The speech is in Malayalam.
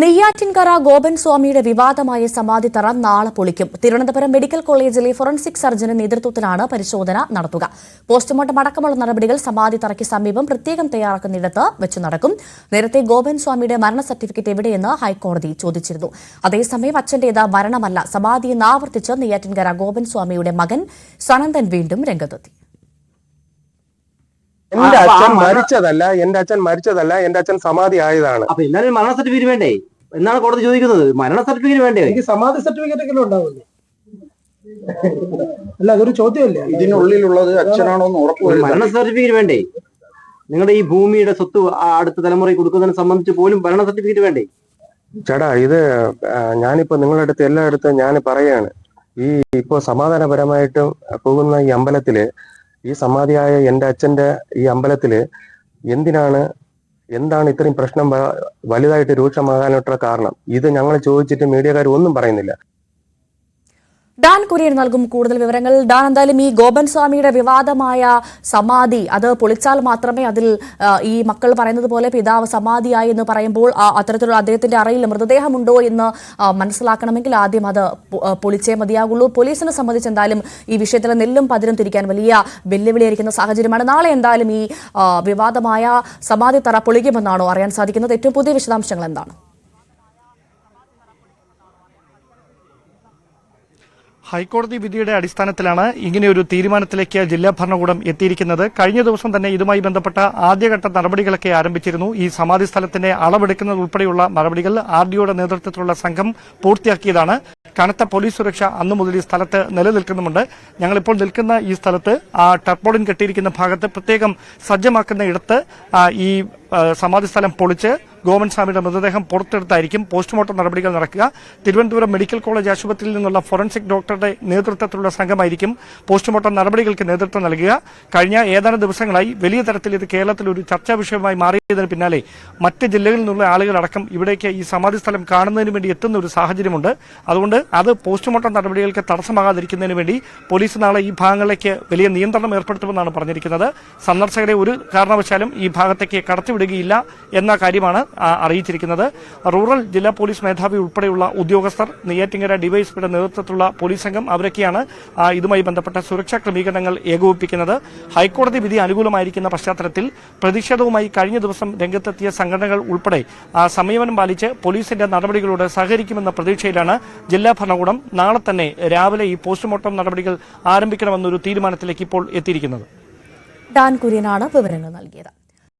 നെയ്യാറ്റിൻകര ഗോപൻ സ്വാമിയുടെ വിവാദമായ സമാധി തറ നാളെ പൊളിക്കും. തിരുവനന്തപുരം മെഡിക്കൽ കോളേജിലെ ഫോറൻസിക് സർജന് നേതൃത്വത്തിലാണ് പരിശോധന നടത്തുക. പോസ്റ്റ്മോർട്ടം അടക്കമുള്ള നടപടികൾ സമാധി തറയ്ക്ക് സമീപം പ്രത്യേകം തയ്യാറാക്കുന്നിടത്ത് വെച്ച് നടക്കും. നേരത്തെ ഗോപൻ സ്വാമിയുടെ മരണ സർട്ടിഫിക്കറ്റ് എവിടെയെന്ന് ഹൈക്കോടതി ചോദിച്ചിരുന്നു. അതേസമയം അച്ഛന്റേത് മരണമല്ല. സമാധിയെന്ന് ആവർത്തിച്ച് നെയ്യാറ്റിൻകര ഗോപൻ സ്വാമിയുടെ മകൻ സനന്ദൻ വീണ്ടും രംഗത്തെത്തി. എന്റെ അച്ഛൻ മരിച്ചതല്ല എന്റെ അച്ഛൻ മരിച്ചതല്ല എന്റെ അച്ഛൻ സമാധി ആയതാണ്. അപ്പൊ എന്നാലും മരണ സർട്ടിഫിക്കറ്റ് വേണ്ടേ? എന്നാണ് കോടതി ചോദിക്കുന്നത്? മരണ സർട്ടിഫിക്കറ്റ് വേണ്ടേ? എനിക്ക് സമാധി സർട്ടിഫിക്കറ്റ് ഒക്കെ ഉണ്ടാവില്ലേ അല്ല അതൊരു ചോദ്യമല്ലേ? ഇതിനുള്ളിലുള്ളത് അച്ഛനാണോ എന്ന് ഉറപ്പ് മരണ സർട്ടിഫിക്കറ്റ് വേണ്ടേ? നിങ്ങളുടെ ഈ ഭൂമിയുടെ സ്വത്ത് അടുത്ത തലമുറയ്ക്ക് കൊടുക്കുന്നതിനെ സംബന്ധിച്ച് പോലും ഭരണ സർട്ടിഫിക്കറ്റ് വേണ്ടേ? ചേട്ടാ ഇത് ഞാനിപ്പോ നിങ്ങളുടെ അടുത്ത് എല്ലായിടത്തും ഞാൻ പറയാണ്. ഈ ഇപ്പോ സമാധാനപരമായിട്ട് പോകുന്ന ഈ അമ്പലത്തിൽ ഈ സമാധിയായ എന്റെ അച്ഛന്റെ ഈ അമ്പലത്തിൽ എന്തിനാണ് എന്താണ് ഇത്രയും പ്രശ്നം വലുതായിട്ട് രൂക്ഷമാകാനായിട്ടുള്ള കാരണം? ഇത് ഞങ്ങൾ ചോദിച്ചിട്ട് മീഡിയക്കാർ ഒന്നും പറയുന്നില്ല. ഡാൻ കുര്യൻ നൽകും കൂടുതൽ വിവരങ്ങൾ. ഡാൻ എന്തായാലും ഈ ഗോപൻ സ്വാമിയുടെ വിവാദമായ സമാധി അത് പൊളിച്ചാൽ മാത്രമേ അതിൽ ഈ മക്കൾ പറയുന്നത് പോലെ പിതാവ് സമാധിയായി എന്ന് പറയുമ്പോൾ അത്തരത്തിലുള്ള അദ്ദേഹത്തിന്റെ അറയിൽ മൃതദേഹമുണ്ടോ എന്ന് മനസ്സിലാക്കണമെങ്കിൽ ആദ്യം അത് പൊളിച്ചേ മതിയാകുള്ളൂ. പോലീസിനെ സംബന്ധിച്ച് എന്തായാലും ഈ വിഷയത്തിൽ നെല്ലും പതിരും തിരിക്കാൻ വലിയ വെല്ലുവിളിയായിരിക്കുന്ന സാഹചര്യമാണ്. നാളെ എന്തായാലും ഈ വിവാദമായ സമാധി തറ പൊളിക്കുമെന്നാണോ അറിയാൻ സാധിക്കുന്നത്. ഏറ്റവും പുതിയ വിശദാംശങ്ങൾ എന്താണ്? ഹൈക്കോടതി വിധിയുടെ അടിസ്ഥാനത്തിലാണ് ഇങ്ങനെയൊരു തീരുമാനത്തിലേക്ക് ജില്ലാ ഭരണകൂടം എത്തിയിരിക്കുന്നത്. കഴിഞ്ഞ ദിവസം തന്നെ ഇതുമായി ബന്ധപ്പെട്ട ആദ്യഘട്ട നടപടികളൊക്കെ ആരംഭിച്ചിരുന്നു. ഈ സമാധി സ്ഥലത്തിന്റെ അളവെടുക്കുന്നത് ഉൾപ്പെടെയുള്ള നടപടികൾ ആർ ഡിഒയുടെ നേതൃത്വത്തിലുള്ള സംഘം പൂർത്തിയാക്കിയതാണ്. കനത്ത പോലീസ് സുരക്ഷ അന്നു മുതൽ ഈ സ്ഥലത്ത് നിലനിൽക്കുന്നുമുണ്ട്. ഞങ്ങളിപ്പോൾ നിൽക്കുന്ന ഈ സ്ഥലത്ത് ആ ടർപോളിൻ കെട്ടിയിരിക്കുന്ന ഭാഗത്ത് പ്രത്യേകം സജ്ജമാക്കുന്ന ഇടത്ത് ഈ സമാധി സ്ഥലം പൊളിച്ച് ഗോവൻ സ്വാമിയുടെ മൃതദേഹം പുറത്തെടുത്തായിരിക്കും പോസ്റ്റ്മോർട്ടം നടപടികൾ നടക്കുക. തിരുവനന്തപുരം മെഡിക്കൽ കോളേജ് ആശുപത്രിയിൽ നിന്നുള്ള ഫോറൻസിക് ഡോക്ടറുടെ നേതൃത്വത്തിലുള്ള സംഘമായിരിക്കും പോസ്റ്റ്മോർട്ടം നടപടികൾക്ക് നേതൃത്വം നൽകുക. കഴിഞ്ഞ ഏതാനും ദിവസങ്ങളായി വലിയ തരത്തിൽ ഇത് കേരളത്തിൽ ഒരു ചർച്ചാ വിഷയമായി മാറിയതിന് പിന്നാലെ മറ്റ് ജില്ലകളിൽ നിന്നുള്ള ആളുകളടക്കം ഇവിടേക്ക് ഈ സമാധി സ്ഥലം കാണുന്നതിന് വേണ്ടി എത്തുന്ന ഒരു സാഹചര്യമുണ്ട്. അതുകൊണ്ട് അത് പോസ്റ്റ്മോർട്ടം നടപടികൾക്ക് തടസ്സമാകാതിരിക്കുന്നതിന് വേണ്ടി പോലീസ് നാളെ ഈ ഭാഗങ്ങളിലേക്ക് വലിയ നിയന്ത്രണം ഏർപ്പെടുത്തുമെന്നാണ് പറഞ്ഞിരിക്കുന്നത്. സന്ദർശകരെ ഒരു കാരണവശാലും ഈ ഭാഗത്തേക്ക് കടത്തിവിടുകയില്ല എന്ന കാര്യമാണ് അറിയിച്ചിരിക്കുന്നത്. റൂറൽ ജില്ലാ പോലീസ് മേധാവി ഉൾപ്പെടെയുള്ള ഉദ്യോഗസ്ഥർ നെയ്യാറ്റിങ്കര ഡിവൈഎസ്പിയുടെ നേതൃത്വത്തിലുള്ള പോലീസ് സംഘം അവരൊക്കെയാണ് ഇതുമായി ബന്ധപ്പെട്ട സുരക്ഷാ ക്രമീകരണങ്ങൾ ഏകോപിപ്പിക്കുന്നത്. ഹൈക്കോടതി വിധി അനുകൂലമായിരിക്കുന്ന പശ്ചാത്തലത്തിൽ പ്രതിഷേധവുമായി കഴിഞ്ഞ ദിവസം രംഗത്തെത്തിയ സംഘടനകൾ ഉൾപ്പെടെ സംയമനം പാലിച്ച് പോലീസിന്റെ നടപടികളോട് സഹകരിക്കുമെന്ന പ്രതീക്ഷയിലാണ് ജില്ലാ ഭരണകൂടം നാളെ തന്നെ രാവിലെ ഈ പോസ്റ്റ്മോർട്ടം നടപടികൾ ആരംഭിക്കണമെന്നൊരു തീരുമാനത്തിലേക്ക് ഇപ്പോൾ എത്തിയിരിക്കുന്നത്. ഡാൻ കുര്യനാണ് വിവരങ്ങൾ നൽകിയത്.